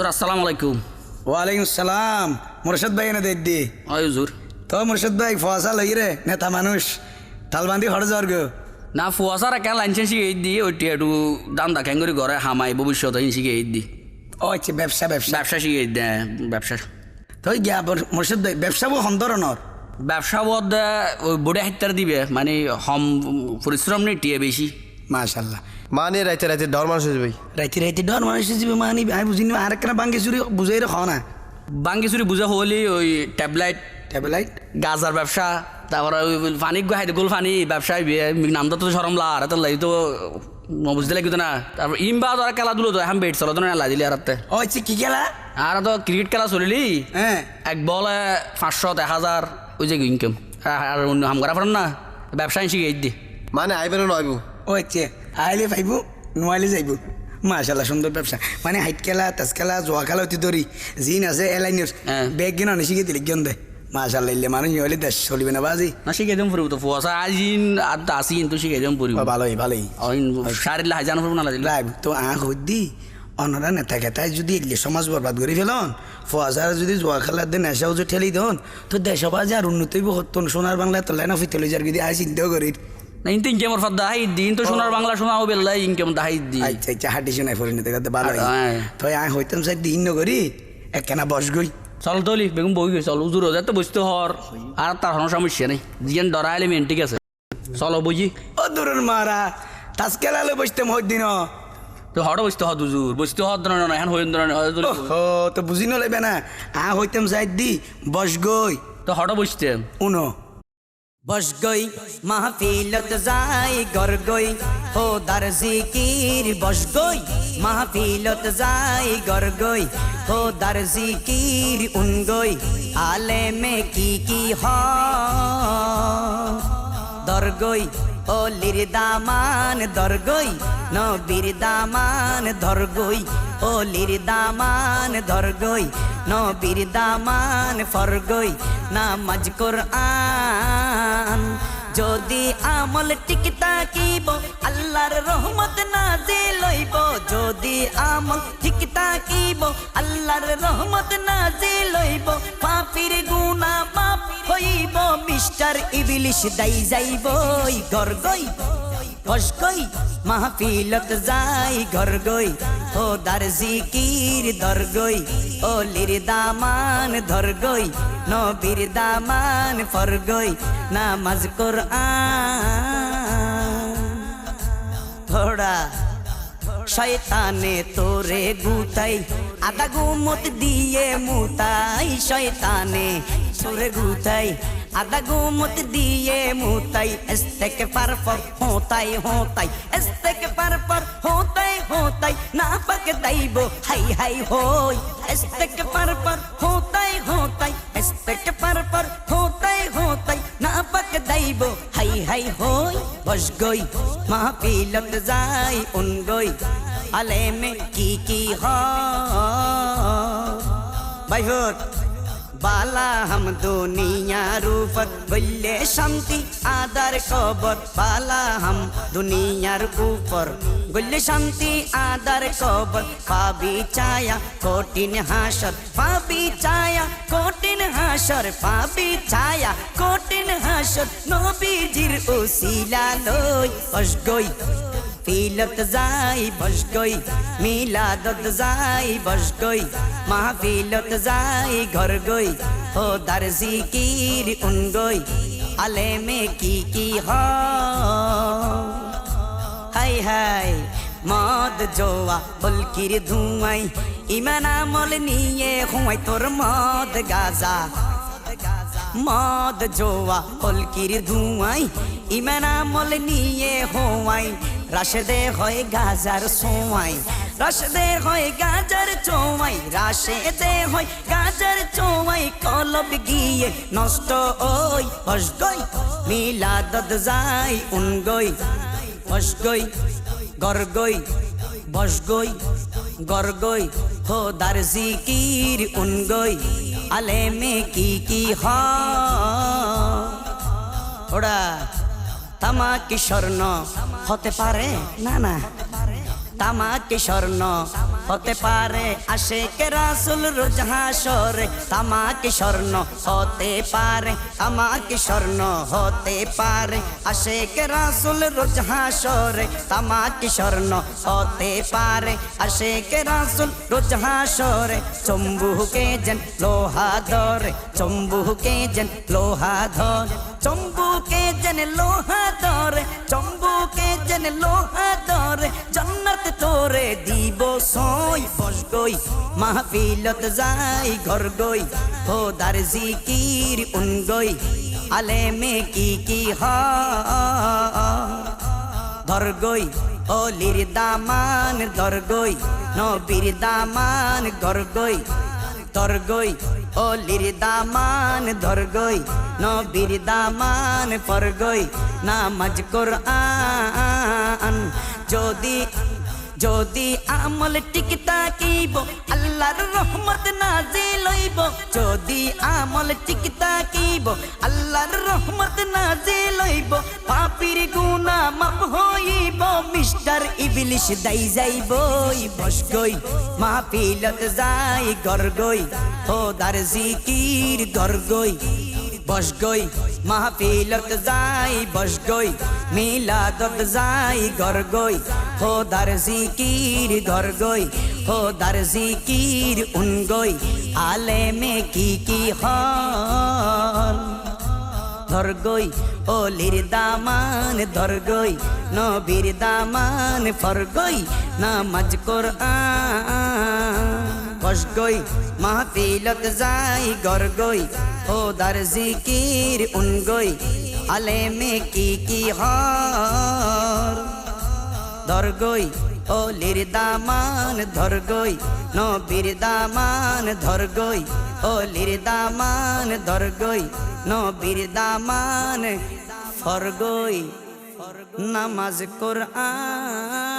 হুজুর আসসালামু আলাইকুম। ওয়ালাইকুম সালাম। মুর্শদ ভাই এনে দেখদি ওই হুজুর। তো মুর্শদ ভাই ফসা লই রে নেতা মানুষ। তালবান্দি হড় যাওয়ার গো। না ফুয়াশার একা লাইনছেন শিখে দি ওইটি একটু দাম দাখান করে ঘরে হামাই ভবিষ্যৎ শিখে দি। ও আচ্ছা ব্যবসা ব্যবসা। ব্যবসা শিখে দে ব্যবসা তো গিয়া মুর্শদ ভাই ব্যবসা বো হন্দরণর ব্যবসা বদ ওই বোর্ডে হাইতার দিবে মানে হম পরিশ্রম নেই টিয়ে বেশি। মাশাল্লাহ মানে রাইতে রাইতে ডর মানুষ হয়ে যাবে। রাইতে রাইতে ডর মানুষ যাবে মানি আমি বুঝিনি আর একটা বাঙ্গি চুরি বুঝাই রে খাও না বাঙ্গিচুরি বুঝা হলি ওই ট্যাবলাইট। ট্যাবলাইট? গাজার ব্যবসা তারপরে ওই পানি হাইতে গোল পানি ব্যবসায় নামটা তো সরম লা আর তো লাই তো বুঝতে লাগিত না। তারপর ইমবা তোরা খেলাধুলো তো এখন বেট চলো তো না লাই দিলি আর। ও আচ্ছা কি খেলা? আর তো ক্রিকেট খেলা চলিলি। হ্যাঁ এক বলে পাঁচশো এক হাজার ওই যে ইনকাম। আর অন্য হাম করা পারেন না ব্যবসা শিখে দি। মানে আইবেন নয়ব ও আচ্ছা আইলে পাইব নোয়াইলে যাইব। মাশাল্লাহ সুন্দর ব্যবসা। মানে হাইট খেলা তাস খেলা জোয়া খেলা অতি দরি জিন আছে এলাইনের হ্যাঁ। বেগ গিনা নিশিকে দিলে গিয়ন দে? মাশাল্লাহ ইল্লে মানুষ হইলে দেশ চলিবে না বাজি। না শিখে দিম ফুরিব তো ফুয়াশা আজিন আর আসি কিন্তু শিখে দিম ফুরিব ভালোই ভালোই। শারীর হাজার ফুরব না লাগিল লাইব তো আ হদ্দি অনরা নেতা খেতায় যদি এগুলি সমাজ বরবাদ করে ফেলন ফোয়াজার যদি জোয়া খেলার দিন নেশাও যে ঠেলি দন তো দেশ বাজে আর উন্নত হতন সোনার বাংলায় তো লাইন ফিতে লই যার গিয়ে আয় চিন্তাও করি না কিন্তু ইনকামের ফাদ দাহাই দিন তো সোনার বাংলা শোনাও বেল্লাই ইনকাম দাহাই দি আচ্ছা আচ্ছা হাঁটি শোনায় পরিণত করতে ভালো হ্যাঁ। তো আয় হইতাম স্যার দিন নগরি একখানা বস গই। চল তলি বই চল উজুর যাতে তো বসতে হর। আর তার কোনো সমস্যা নেই। জিয়ান ডরাইলে মেন ঠিক আছে। চলো বুঝি ও দূরের মারা তাস খেলালে বসতে মহ দিন। তো হঠাৎ বসতে হত উজুর। বসতে হত না না এখন হইন না ও তো বুঝি নলাইবে না। আ হইতাম সাইড দি বস গই। তো হঠাৎ বসতে উনো। বস গই, মাহফিলত যাই, গর গই ও দার জিকির, বস গই, মাহফিলত যাই, গর গই ও দার জিকির, উন গই আলে মে কি কি হ? দরগই ও লির দামান দরগই নবীর দামান ধরগই ও লির দামান ধরগই নবীর দামান ফরগই নামাজ কোরআন। যদি আমল টিক তাকিব আল্লাহর রহমত নাজিল হইব। যদি আমল ঠিক তাকিব আল্লাহর রহমত নাজিল হইব। পাপির গুনাহ মাফ হইব, মিস্টার ইবলিশ দাই যাইব ঘর গই মাহফিলত যাই, ঘর গই। ও দার জিকির দর গই। ও লির দামান ধর গই। নবীর দামান ফর গই। নামাজ কোরআন। থোড়া শয়তানে তোরে গুতাই। আদা গুমত দিয়ে মুতাই। শয়তানে তোরে গুতাই। আদা গুমত দিয়ে মুতাই এস্তেকে পার পর হোতাই হোতাই এস্তেকে পার পর হোতাই হোতাই না পাক দাইব হাই হাই হই এস্তেকে পার পর হোতাই হোতাই এস্তেকে পার পর হোতাই হোতাই না পাক দাইব হাই হাই হই বস গই মাহফিলত যাই উন গই আলে মে কি কি হ বাইহত বালা হাম দুনিয়ার উপর বললে শান্তি আদার কবর বালা হাম দুনিয়ার উপর বললে শান্তি আদার কবর পাবি ছায়া কঠিন হাসর পাবি ছায়া কঠিন হাসর পাবি ছায়া কঠিন হাসর নবীজির ওসিলা লই বস গই ফিলত যাই, বস গই, মিলাদত যাই, বস গই, মাহফিলত যাই, ঘর গই, ও দার জিকির উন গই আলে মে কি কি হাই হাই, মদ জোয়া, বলকির ধুয়াই, ইমান আমল নিয়ে হুয়াই তোর মদ গাজা। মদ জোয়া কলকির ধুয়াই, ইমান আমল নিয়ে হোয়াই রাশেদে হয় গাজার সোয়াই, রাশেদে হয় গাজার চোয়াই, রাশেদে হয় গাজার চোয়াই, কলব গিয়ে নষ্ট ওই হস গই মিলাদত যাই উন গই হস গই গর গই বস গই গর গই হো দার জিকির উন গই আলে মে কি কি হ? ওরা তামাকি স্বর্ণ হতে পারে? না না। তামা কি স্বর্ণ হতে পারে আশেকে রাসুল রোজহাসরে তামাকে স্বর্ণ হতে পারে, তামাকে স্বর্ণ হতে পারে। আশেকে রাসুল রোজহাসরে তামাকে স্বর্ণ হতে পারে। আশেকে রাসুল রোজহাসরে চম্বুকে যেন লোহা ধরে। চম্বুকে যেন লোহা ধরে, চম্বুকে যেন লোহা ধরে। চম্বুকে যেন লোহা ধরে জন্নত তোরে দিব সই। বস গই, মাহফিলত যাই, ঘর গই হো খোদার জিকির উন গই। আলেমে কি কি হয়? ধর গই, অলির দামান, ধর গই, নবীর দামান, ঘর গই। ধর গই, অলির দামান, ধর গই, নবীর দামান, পর গই। নামাজ কোরআন যদি যদি আমল টিক তাকিব আল্লাহর রহমত নাজিল হইব। যদি আমল টিক তাকিব আল্লাহর রহমত নাজিল হইব। পাপির গুনাহ মাফ হইব, মিস্টার ইবলিশ দাই যাইব বস গই। মাহফিলত যাই, গর গই, খোদার জিকির গর গই। বস গই, মাহফিলত যাই, বস গই, মিলাদত যাই, ঘর গই, খোদার জিকির ঘর গই, খোদার জিকির উন গই, আলেমে কি কি হল? ধর গই, অলির দামান, ধর গই, নবীর দামান, ফর গই, নামাজ কোরআন। বস গই, মাহফিলত যাই গর গই খোদার জিকির উন গই আলেমে কি কি হর ধর গই অলির দামান ধর গই নবীর দামান ধর গই অলির দামান ধর গই নবীর দামান ফর গই নামাজ কোরআন